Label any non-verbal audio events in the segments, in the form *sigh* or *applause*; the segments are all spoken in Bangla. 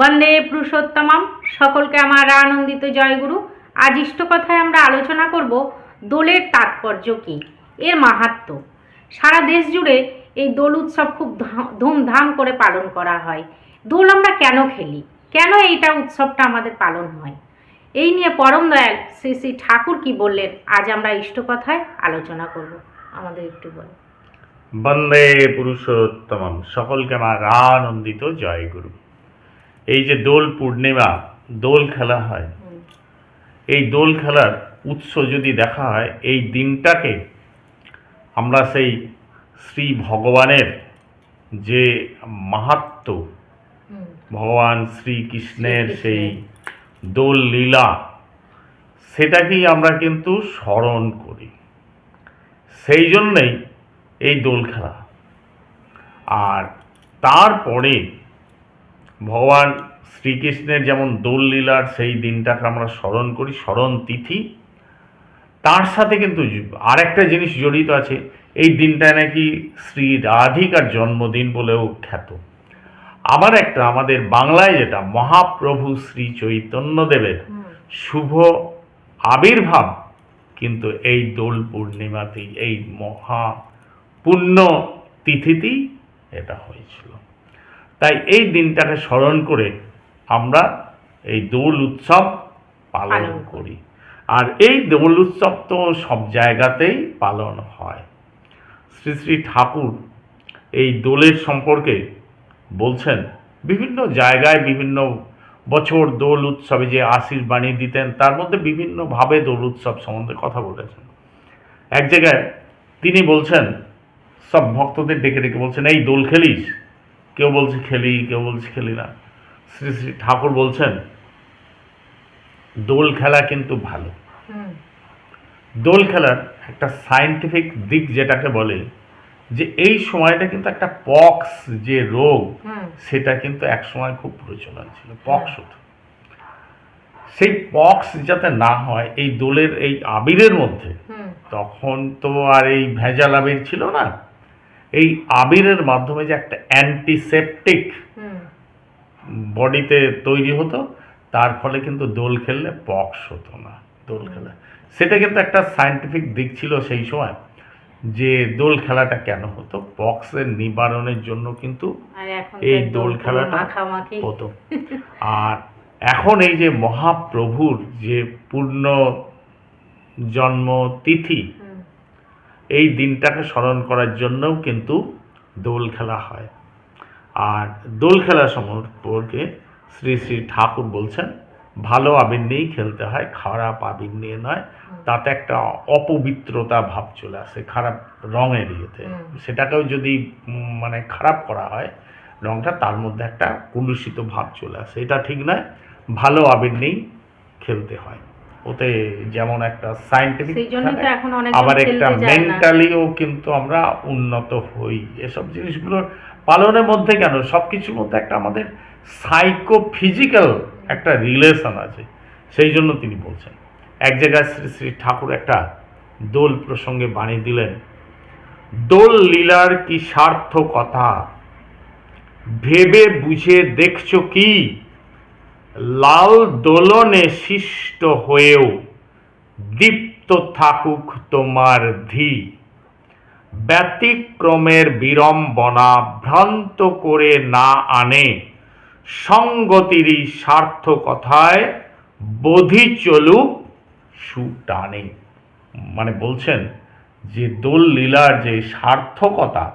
বন্দে পুরুষোত্তমম। সকলকে আমার আনন্দিত জয়গুরু। আজ ইষ্ট কথায় আমরা আলোচনা করব দোলের তাৎপর্য কী? এর মাহাত্ম্য সারা দেশ জুড়ে এই দোল উৎসব খুব ধুমধাম করে পালন করা হয়। দোল আমরা কেন খেলি? কেন এইটা উৎসবটা আমাদের পালন হয়? এই নিয়ে পরম দয়াল শ্রী শ্রী ঠাকুর কি বললেন? আজ আমরা ইষ্ট কথায় আলোচনা করব। আমাদের একটু বল বন্দে পুরুষোত্তমম। সকলকে আমার আনন্দিত জয় গুরু এই যে দোল পূর্ণিমা দোল খেলা হয় এই দোল খেলার উৎস যদি দেখা হয় এই দিনটাকে আমরা সেই শ্রী ভগবানের যে মাহাত্ম ভগবান শ্রীকৃষ্ণের। সেই দোল লীলা সেটাকেই আমরা কিন্তু স্মরণ করি সেই জন্যেই এই দোল খেলা আর তারপরে ভগবান শ্রীকৃষ্ণের যেমন দোল লীলার সেই দিনটাকে আমরা স্মরণ করি স্মরণ তিথি। তার সাথে কিন্তু আরেকটা জিনিস জড়িত আছে এই দিনটা নাকি শ্রী রাধিকার জন্মদিন বলেও খ্যাত। আবার একটা আমাদের বাংলায় যেটা মহাপ্রভু শ্রী চৈতন্যদেবের শুভ আবির্ভাব কিন্তু এই দোল পূর্ণিমাতেই এই মহা পুণ্য তিথিতেই এটা হয়েছিল। তাই এই দিনটাকে স্মরণ করে আমরা এই দোল উৎসব পালন করি। আর এই দোল উৎসব তো সব জায়গাতেই পালন হয়। শ্রী শ্রী ঠাকুর এই দোলের সম্পর্কে বলছেন বিভিন্ন জায়গায় বিভিন্ন বছর দোল উৎসবে যে আশিস বাণী দিতেন তার মধ্যে বিভিন্নভাবে দোল উৎসব সম্বন্ধে কথা বলেছেন। এক জায়গায় তিনি বলছেন সব ভক্তদের ডেকে ডেকে বলছেন এই দোল খেলিস? কেউ বলছে খেলি কেউ বলছে খেলি না। শ্রী শ্রী ঠাকুর বলছেন দোল খেলা কিন্তু ভালো। দোল খেলার একটা সায়েন্টিফিক দিক যেটাকে বলে যে এই সময়টা কিন্তু একটা পক্স যে রোগ সেটা কিন্তু এক সময় খুব প্রচলন ছিল পক্স হতো। সেই পক্স যাতে না হয় এই দোলের এই আবিরের মধ্যে তখন তো আর এই ভেজাল আবির ছিল না। এই আবিরের মাধ্যমে যে একটা অ্যান্টিসেপটিক বডিতে তৈরি হতো তার ফলে কিন্তু দোল খেললে পক্স হতো না দোল খেলা। সেটা কিন্তু একটা সায়েন্টিফিক দিক ছিল সেই সময় যে দোল খেলাটা কেন হতো? পক্সের নিবারণের জন্য কিন্তু এই দোল খেলাটা হতো। আর এখন এই যে মহাপ্রভুর যে পূর্ণ জন্ম তিথি এই দিনটাকে স্মরণ করার জন্যও কিন্তু দোল খেলা হয়। আর দোল খেলা সম্পর্কে শ্রী শ্রী ঠাকুর বলছেন ভালো আবির নিয়েই খেলতে হয় খারাপ আবির নিয়ে নয়। তাতে একটা অপবিত্রতা ভাব চলে আসে খারাপ রঙের ইয়েতে। সেটাকেও যদি মানে খারাপ করা হয় রঙটা তার মধ্যে একটা কুলুষিত ভাব চলে আসে। এটা ঠিক নয় ভালো আবির নিয়েই খেলতে হয়। ওতে যেমন একটা সায়েন্টিফিক অনেক আবার একটা মেন্টালিও কিন্তু আমরা উন্নত হই। এসব জিনিসগুলোর পালনের মধ্যে কেন? সব কিছুর মধ্যে একটা আমাদের সাইকো ফিজিক্যাল একটা রিলেশন আছে। সেই জন্য তিনি বলছেন। এক জায়গায় শ্রী শ্রী ঠাকুর একটা দোল প্রসঙ্গে বাণী দিলেন দোল লীলার কি সার্থকতা? ভেবে বুঝে দেখছ কি? লাল দোলনে শিষ্ট হয়েও দীপ্ত থাকুক তোমার ধি। ব্যতিক্রমের বিড়ম্বনা ভ্রান্ত করে না আনে। সঙ্গতিরই সার্থকথায় বোধি চলুক সুটানে। মানে বলছেন যে দোল লীলার যে সার্থকতা,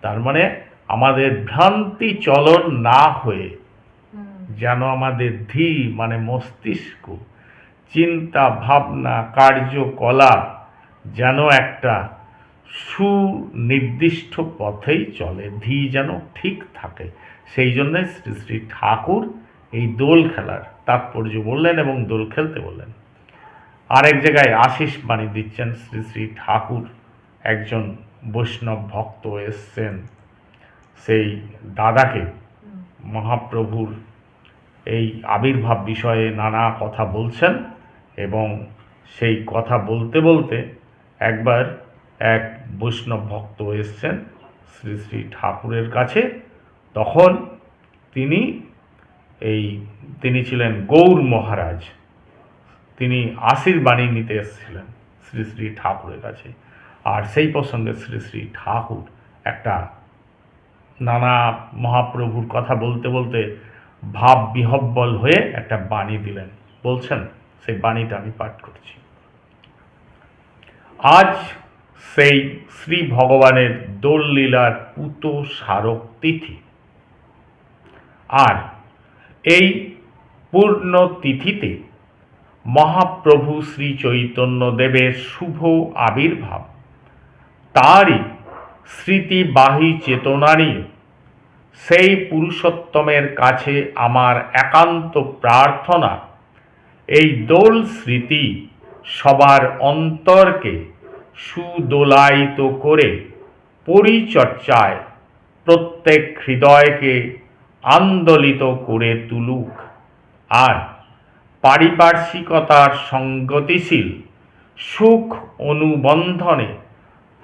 তার মানে আমাদের ভ্রান্তি চলন না হয়ে যেন আমাদের ধি মানে মস্তিষ্ক, চিন্তা, ভাবনা, কার্যকলাপ যেন একটা সুনির্দিষ্ট পথেই চলে ধি যেন ঠিক থাকে। সেই জন্য শ্রী শ্রী ঠাকুর এই দোল খেলার তাৎপর্য বললেন এবং দোল খেলতে বললেন। আরেক জায়গায় আশিস বাণী দিচ্ছেন, শ্রী শ্রী ঠাকুর একজন বৈষ্ণব ভক্ত এসছেন, সেই দাদাকে, মহাপ্রভুর এই আবির্ভাব বিষয়ে নানা কথা বলছেন এবং সেই কথা বলতে বলতে একবার এক বৈষ্ণব ভক্ত এসছেন শ্রী শ্রী ঠাকুরের কাছে। তখন তিনি এই, তিনি ছিলেন গৌর মহারাজ। তিনি আশীর্বাণী নিতে এসেছিলেন শ্রী শ্রী ঠাকুরের কাছে। আর সেই প্রসঙ্গে শ্রী শ্রী ঠাকুর একটা নানা মহাপ্রভুর কথা বলতে বলতে ভাব বিহব্বল হয়ে একটা বাণী দিলেন। বলছেন, সেই বাণীটা আমি পাঠ করছি। আজ সেই শ্রী ভগবানের দোল লীলার পুত স্মারক তিথি। আর এই পূর্ণ তিথিতে মহাপ্রভু শ্রী চৈতন্যদেবের শুভ আবির্ভাব, তারই স্মৃতিবাহী চেতনা নিয়ে সেই পুরুষোত্তমের কাছে আমার একান্ত প্রার্থনা, এই দোল স্মৃতি সবার অন্তরকে সুদোলায়িত করে পরিচর্চায় প্রত্যেক হৃদয়কে আন্দোলিত করে তুলুক। আর পারিপার্শ্বিকতার সঙ্গতিশীল সুখ অনুবন্ধনে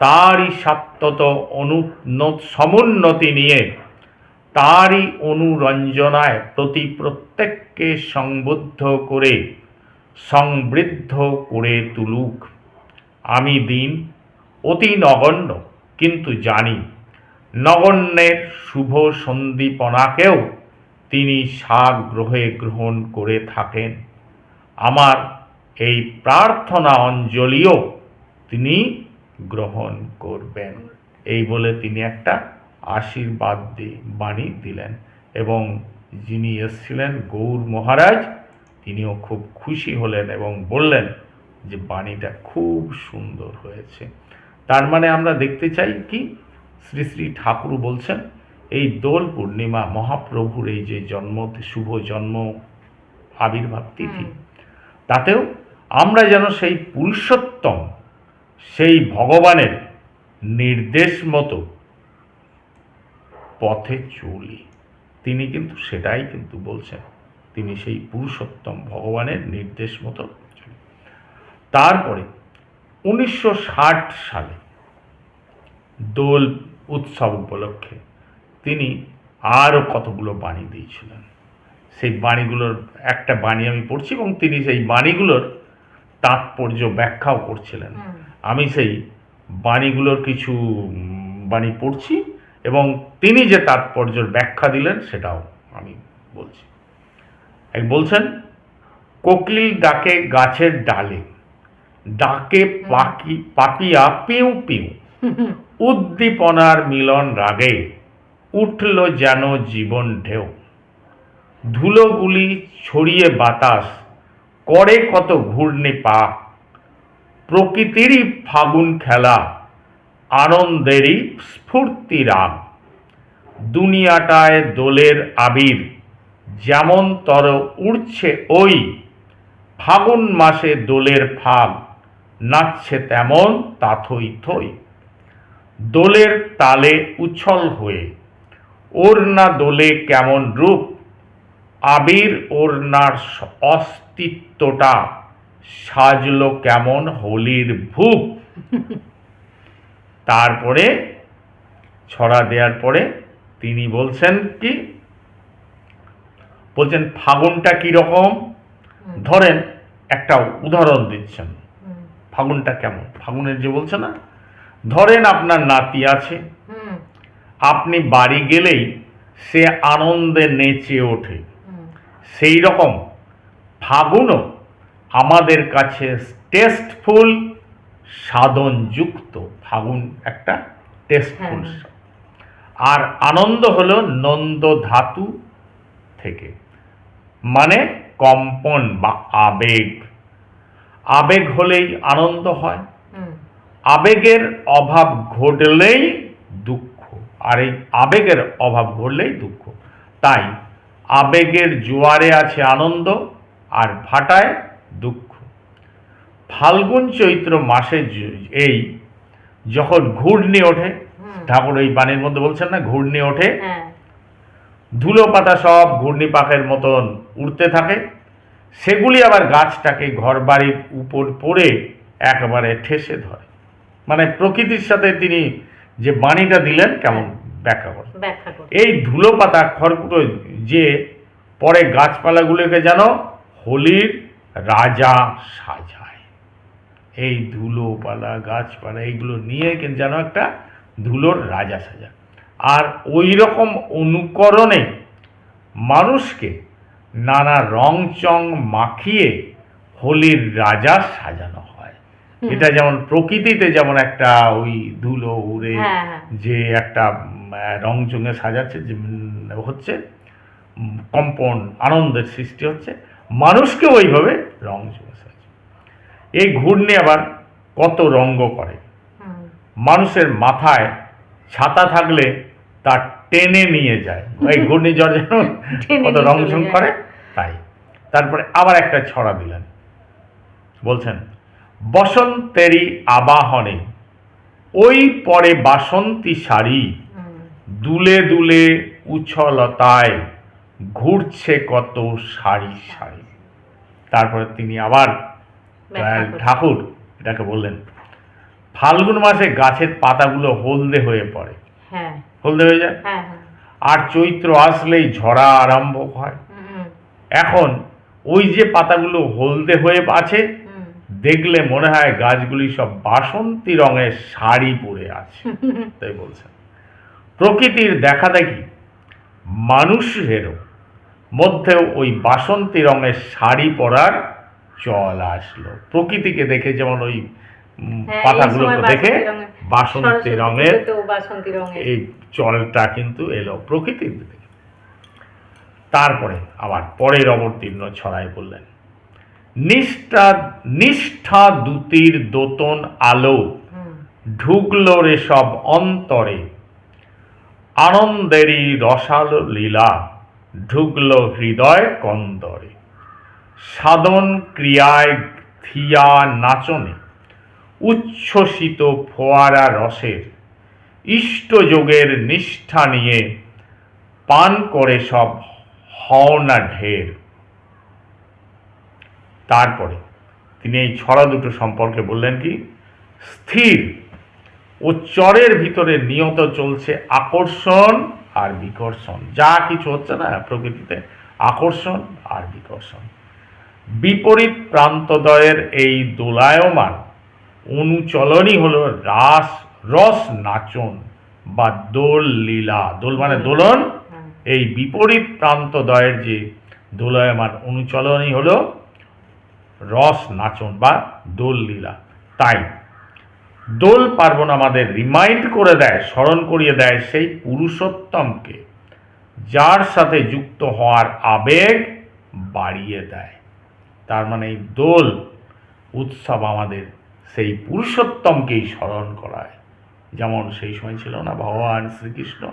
তারই সাত্যত অনুন্নত সমুন্নতি নিয়ে তারই অনুরঞ্জনায় প্রতি প্রত্যেককে সংবদ্ধ করে, সংবৃদ্ধ করে তুলুক। আমি দিন, অতি নগণ্য, কিন্তু জানি, নগণ্যের শুভ সন্দীপনাকেও তিনি সাগ্রহে গ্রহণ করে থাকেন। আমার এই প্রার্থনা অঞ্জলিও তিনি গ্রহণ করবেন। এই বলে তিনি একটা আশীর্বাদ দি- বাণী দিলেন। এবং যিনি এসছিলেন গৌর মহারাজ তিনিও খুব খুশি হলেন এবং বললেন যে বাণীটা খুব সুন্দর হয়েছে। তার মানে আমরা দেখতে চাই কি? শ্রী শ্রী ঠাকুর বলছেন এই দোল পূর্ণিমা মহাপ্রভুর এই যে জন্ম শুভ জন্ম আবির্ভাব তিথি তাতেও আমরা যেন সেই পুরুষোত্তম সেই ভগবানের নির্দেশ মতো পথে চলি তিনি কিন্তু সেটাই কিন্তু বলছেন। তিনি সেই পুরুষোত্তম ভগবানের নির্দেশ মতো তারপরে উনিশশো ষাট সালে দোল উৎসব উপলক্ষে তিনি আরও কতগুলো বাণী দিয়েছিলেন। সেই বাণীগুলোর একটা বাণী আমি পড়ছি এবং তিনি সেই বাণীগুলোর তাৎপর্য ব্যাখ্যাও করছিলেন। আমি সেই বাণীগুলোর কিছু বাণী পড়ছি। এবং তিনি যে তাৎপর্যের ব্যাখ্যা দিলেন, সেটাও আমি বলছি। এক বলছেন, কোকিল ডাকে গাছের ডালে, ডাকে পাকি, পাপিয়া পিউ পিউ। উদ্দীপনার মিলন রাগে, উঠল যেন জীবন ঢেউ। ধুলোগুলি ছড়িয়ে বাতাস, করে কত ঘূর্ণি পা প্রকৃতিরই ফাগুন খেলা আনন্দেরই স্ফূর্তি রাগ দুনিয়াটায় দোলের আবির যেমন তর উড়ছে ওই, ফাগুন মাসে দোলের ফাগ, নাচছে তেমন তাথই থই। দোলের তালে উছল হয়ে, ওড়না দোলে কেমন রূপ, আবির ওড়নার স- অস্তিত্বটা সাজলো কেমন হোলির ভূপ। তারপরে ছড়া দেওয়ার পরে তিনি বলছেন কি? বলছেন ফাগুনটা কীরকম ধরেন একটা উদাহরণ দিচ্ছেন। ফাগুনটা কেমন? ফাগুনের যে বলছে না? ধরেন আপনার নাতি আছে। আপনি বাড়ি গেলেই সে আনন্দে নেচে ওঠে। সেই রকম ফাগুনও আমাদের কাছে টেস্টফুল সাধনযুক্ত ফাগুন একটা টেস্টফুল হ্যাঁ। আর আনন্দ হলো নন্দ ধাতু থেকে মানে কম্পন বা আবেগ। আবেগ হলেই আনন্দ হয়। আবেগের অভাব ঘটলেই দুঃখ আর এই আবেগের অভাব ঘটলেই দুঃখ। তাই আবেগের জোয়ারে আছে আনন্দ আর ভাটায় দুঃখ। ফাল্গুন চৈত্র মাসে এই যখন ঘূর্ণি ওঠে। ঠাকুর এই বাণীর মধ্যে বলছেন না ঘূর্ণি ওঠে হ্যাঁ। ধুলো পাতা সব ঘূর্ণি পাকের মতন উড়তে থাকে সেগুলি আবার গাছটাকে ঘর বাড়ির উপর পড়ে একেবারে ঠেসে ধরে মানে প্রকৃতির সাথে তিনি যে বাণীটা দিলেন কেমন ব্যাখ্যা করেন ব্যাখ্যা করুন। এই ধুলো পাতা খড়কুটো যে পরে গাছপালাগুলোকে যেন হোলির রাজা সাজায় এই ধুলোপালা গাছপালা এইগুলো নিয়ে কিন্তু যেন একটা ধুলোর রাজা সাজা। আর ওই রকম অনুকরণে মানুষকে নানা রং চং মাখিয়ে হোলির রাজা সাজানো হয়। এটা যেমন প্রকৃতিতে যেমন একটা ওই ধুলো উড়ে হ্যাঁ হ্যাঁ। যে একটা রং চঙে সাজাচ্ছে যে হচ্ছে কম্পন আনন্দের সৃষ্টি হচ্ছে। মানুষকে ওইভাবে রং এই ঘূর্ণি আবার কত রঙ্গ করে? মানুষের মাথায় ছাতা থাকলে তার টেনে নিয়ে যায়। এই ঘূর্ণিঝড় যেন *laughs* কত নিয়ে রং চলে করে? তাই। তারপরে আবার একটা ছড়া দিলেন। বলছেন বসন্তেরই আবাহনে ওই পরে বাসন্তী শাড়ি দুলে দুলে উছলতায় ঘুরছে কত শাড়ি শাড়ি তারপরে তিনি আবার। ঠাকুর। এটাকে বললেন ফাল্গুন মাসে গাছের পাতাগুলো হলদে হয়ে পড়ে। হ্যাঁ। হলদে হয়ে যায়? হ্যাঁ হ্যাঁ। আর চৈত্র আসলেই ঝরা আরম্ভ হয়। এখন ওই যে পাতাগুলো হলদে হয়ে আছে দেখলে মনে হয় গাছগুলি সব বাসন্তী রঙের শাড়ি পরে আছে *laughs* তাই বলছেন। প্রকৃতির দেখা দেখি মানুষেরও মধ্যেও ওই বাসন্তী রঙের শাড়ি পরার চল আসলো। প্রকৃতিকে দেখে যেমন ওই হ্যাঁ, পাতাগুলোকে দেখে বাসন্তী রঙের- এই চলটা কিন্তু এলো প্রকৃতির তারপরে আবার পরের অবতীর্ণ ছড়াই বললেন নিষ্ঠা নিষ্ঠা দূতির দোতন আলো ঢুকলো রে সব অন্তরে। আনন্দেরই রসাল লীলা ঢুকলো হৃদয় কন্দরে। সাধন ক্রিয়ায় থিয়া নাচনে, উচ্ছ্বসিত ফোয়ারা রসের ইষ্টযোগের নিষ্ঠা নিয়ে পান করে সব হওনা ঢের। তারপরে তিনি এই ছড়া দুটো সম্পর্কে বললেন কি, স্থির ও চরের ভিতরে নিয়ত চলছে আকর্ষণ আর বিকর্ষণ। যা কিছু হচ্ছে না, প্রকৃতিতে আকর্ষণ আর বিকর্ষণ। বিপরীত প্রান্তদয়ের এই দোলায়মান অনুচলনই হলো রাস রস নাচন বা দোল লীলা দোল মানে দোলন। হুম, এই বিপরীত প্রান্তদয়ের যে দোলায়মান অনুচলনই হলো রস নাচন বা দোল লীলা তাই দোল পার্বণ আমাদের রিমাইন্ড করে দেয় স্মরণ করিয়ে দেয় সেই পুরুষোত্তমকে যার সাথে যুক্ত হওয়ার আবেগ বাড়িয়ে দেয়। তার মানে এই দোল উৎসব আমাদের সেই পুরুষোত্তমকেই স্মরণ করায়। যেমন সেই সময় ছিল না, ভগবান শ্রীকৃষ্ণ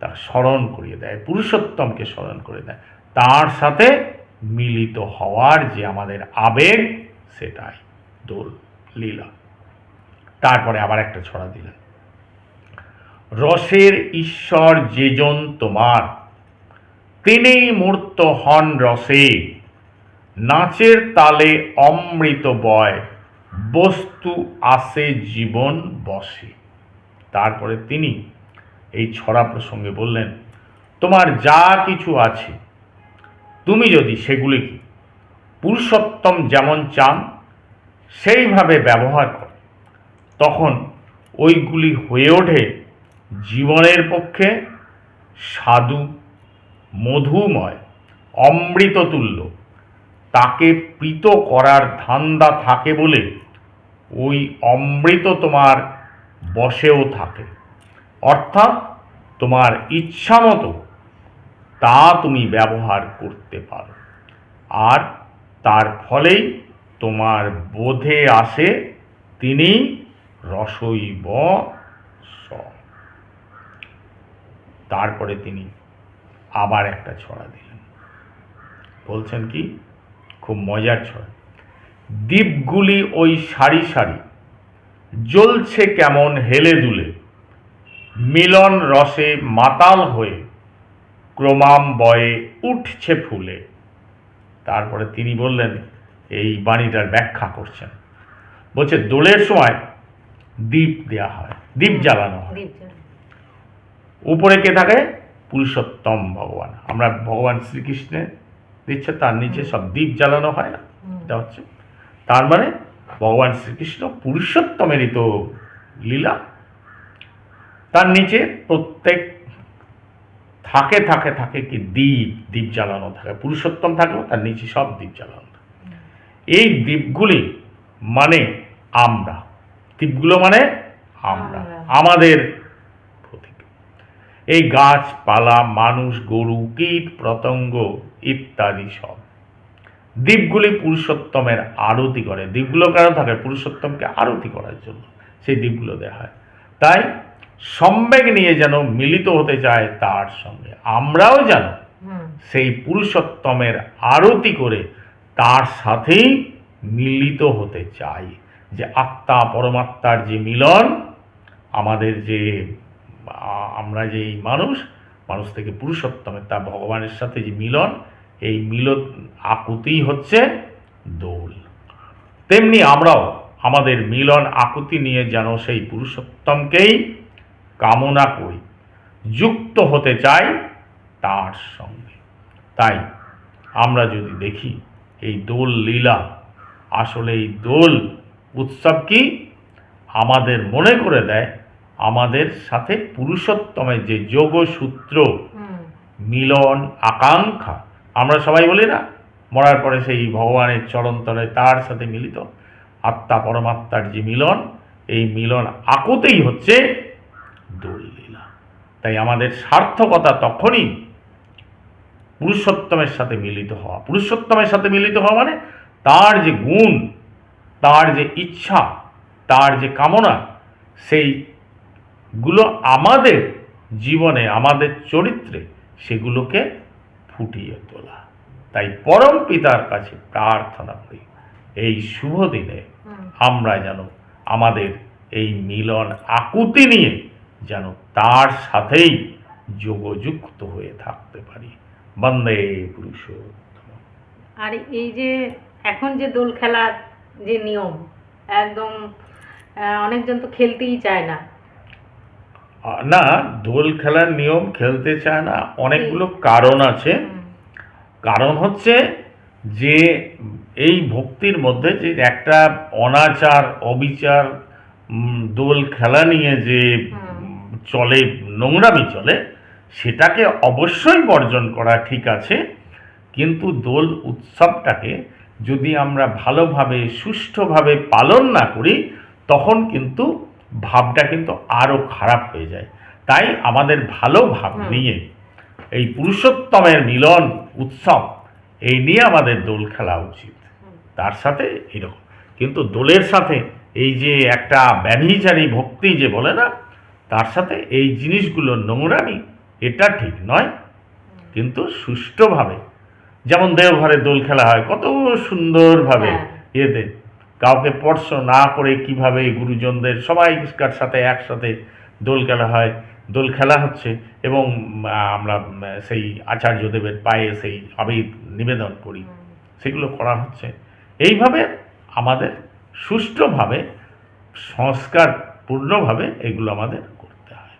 তা স্মরণ করিয়ে দেয়, পুরুষোত্তমকে স্মরণ করে দেয়। তার সাথে মিলিত হওয়ার যে আমাদের আবেগ, সেটাই দোল, লীলা। তারপরে আবার একটা ছড়া দিলেন। রসের ঈশ্বর যেজন তোমার, তিনিই মূর্ত হন রসে। নাচের তালে অমৃত বয়, বস্তু আসে জীবন বসে। তারপরে তিনি এই ছড়া প্রসঙ্গে বললেন, তোমার যা কিছু আছে, তুমি যদি সেগুলিকে পুরুষোত্তম যেমন চান, সেইভাবে ব্যবহার করো। তখন ওইগুলি হয়ে ওঠে জীবনের পক্ষে সাধু, মধুময়, অমৃততুল্য তাকে প্রীত করার ধান্দা থাকে বলে ওই অমৃত তোমার বসেও থাকে। অর্থাৎ তোমার ইচ্ছা মতো তা তুমি ব্যবহার করতে পারো। আর তার ফলেই তোমার বোধে আসে তিনি রসইব স তারপরে তিনি আবার একটা ছড়া দিলেন। বলছেন কি? খুব মজার ছয়। দ্বীপগুলি ওই সারি সারি জ্বলছে কেমন হেলে দুলে। মিলন রসে মাতাল হয়ে ক্রমাম্বয়ে উঠছে ফুলে। তারপরে তিনি বললেন এই বাণীটার ব্যাখ্যা করছেন। বলছে দোলের সময় দ্বীপ দেয়া হয় দ্বীপ জ্বালানো হয়। উপরে কে থাকে? পুরুষোত্তম ভগবান। আমরা ভগবান শ্রীকৃষ্ণের দিচ্ছে তার নিচে সব দ্বীপ জ্বালানো হয় না। এটা হচ্ছে। তার মানে ভগবান শ্রীকৃষ্ণ পুরুষোত্তমেরই তো লীলা। তার নিচে প্রত্যেক থাকে থাকে থাকে কি দ্বীপ দ্বীপ জ্বালানো থাকে। পুরুষোত্তম থাকলেও তার নিচে সব দ্বীপ জ্বালানো থাকে। এই দ্বীপগুলি মানে আমরা। দ্বীপগুলো মানে আমরা। আমাদের এই গাছপালা মানুষ গরু কীট পতঙ্গ ইত্যাদি সব। দ্বীপগুলি পুরুষোত্তমের আরতি করে। দ্বীপগুলো কেন থাকে? পুরুষোত্তমকে আরতি করার জন্য সেই দ্বীপগুলো দেওয়া হয়। তাই সম্বেগ নিয়ে যেন মিলিত হতে চায় তার সঙ্গে। আমরাও যেন সেই পুরুষোত্তমের আরতি করে তার সাথেই মিলিত হতে চাই। যে আত্মা পরমাত্মার যে মিলন আমাদের যে আমরা যে এই মানুষ মানুষ থেকে পুরুষোত্তমের তা ভগবানের সাথে যে মিলন, এই মিলন আকুতি হচ্ছে দোল। তেমনি আমরাও আমাদের মিলন আকুতি নিয়ে যেন সেই পুরুষোত্তমকেই কামনা করি, যুক্ত হতে চাই তার সঙ্গে। তাই আমরা যদি দেখি এই দোল লীলা, আসলে এই দোল উৎসব কি আমাদের মনে করে দেয়? আমাদের সাথে পুরুষোত্তমের যে যোগসূত্র মিলন আকাঙ্ক্ষা আমরা সবাই বলি না মরার পরে সেই ভগবানের চরণতলে তার সাথে মিলিত আত্মা পরমাত্মার যে মিলন এই মিলন আকুতেই হচ্ছে দোললীলা। তাই আমাদের সার্থকতা তখনই পুরুষোত্তমের সাথে মিলিত হওয়া। পুরুষোত্তমের সাথে মিলিত হওয়া মানে তার যে গুণ তার যে ইচ্ছা তার যে কামনা সেইগুলো আমাদের জীবনে আমাদের চরিত্রে সেগুলোকে ফুটিয়ে তোলা। তাই পরম পিতার কাছে প্রার্থনা করি এই শুভ দিনে আমরা যেন আমাদের এই মিলন আকুতি নিয়ে যেন তার সাথেই যোগযুক্ত হয়ে থাকতে পারি। বন্দে পুরুষ আর এই যে এখন যে দোল খেলার যে নিয়ম একদম অনেকজন তো খেলতেই চায় না। না দোল খেলার নিয়ম খেলতে চায় না। অনেকগুলো কারণ আছে। কারণ হচ্ছে যে এই ভক্তির মধ্যে যে একটা অনাচার অবিচার দোল খেলা নিয়ে যে চলে নোংরামি চলে সেটাকে অবশ্যই বর্জন করা ঠিক আছে। কিন্তু দোল উৎসবটাকে যদি আমরা ভালোভাবে সুষ্ঠুভাবে পালন না করি তখন কিন্তু ভাবটা কিন্তু আরও খারাপ হয়ে যায়। তাই আমাদের ভালো ভাব নিয়ে এই পুরুষোত্তমের মিলন উৎসব এই নিয়ে আমাদের দোল খেলা উচিত। তার সাথে এরকম কিন্তু দোলের সাথে এই যে একটা ব্যভিচারী ভক্তি যে বলে না তার সাথে এই জিনিসগুলো নোংরামি এটা ঠিক নয়। কিন্তু সুষ্ঠুভাবে যেমন দেওঘরে দোল খেলা হয় কত সুন্দরভাবে হ্যাঁ। ইয়েতে কাউকে স্পর্শ না করে কীভাবে গুরুজনদের সবাইকার সাথে একসাথে দোল খেলা হয়, দোল খেলা হচ্ছে এবং আমরা সেই আচার্যদেবের পায়ে সেই আবির নিবেদন করি। সেগুলো করা হচ্ছে। এইভাবে আমাদের সুষ্ঠুভাবে সংস্কার পূর্ণভাবে এগুলো আমাদের করতে হয়।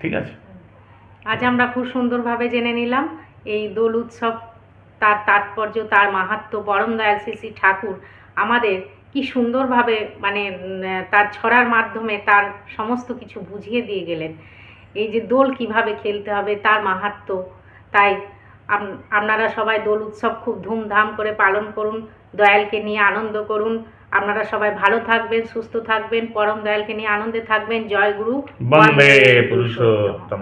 ঠিক আছে? আজ আমরা খুব সুন্দরভাবে জেনে নিলাম, এই দোল উৎসব তার তাৎপর্য, তার মাহাত্ম্য, পরম দয়াল শ্রী ঠাকুর আমাদের কি সুন্দরভাবে মানে তার ছড়ার মাধ্যমে তার সমস্ত কিছু বুঝিয়ে দিয়ে গেলেন। এই যে দোল কীভাবে খেলতে হবে তার মাহাত্ম্য তাই আপনারা সবাই দোল উৎসব খুব ধুমধাম করে পালন করুন দয়ালকে নিয়ে আনন্দ করুন। আপনারা সবাই ভালো থাকবেন সুস্থ থাকবেন পরম দয়ালকে নিয়ে আনন্দে থাকবেন। জয় গুরু বন্দে পুরুষোত্তম।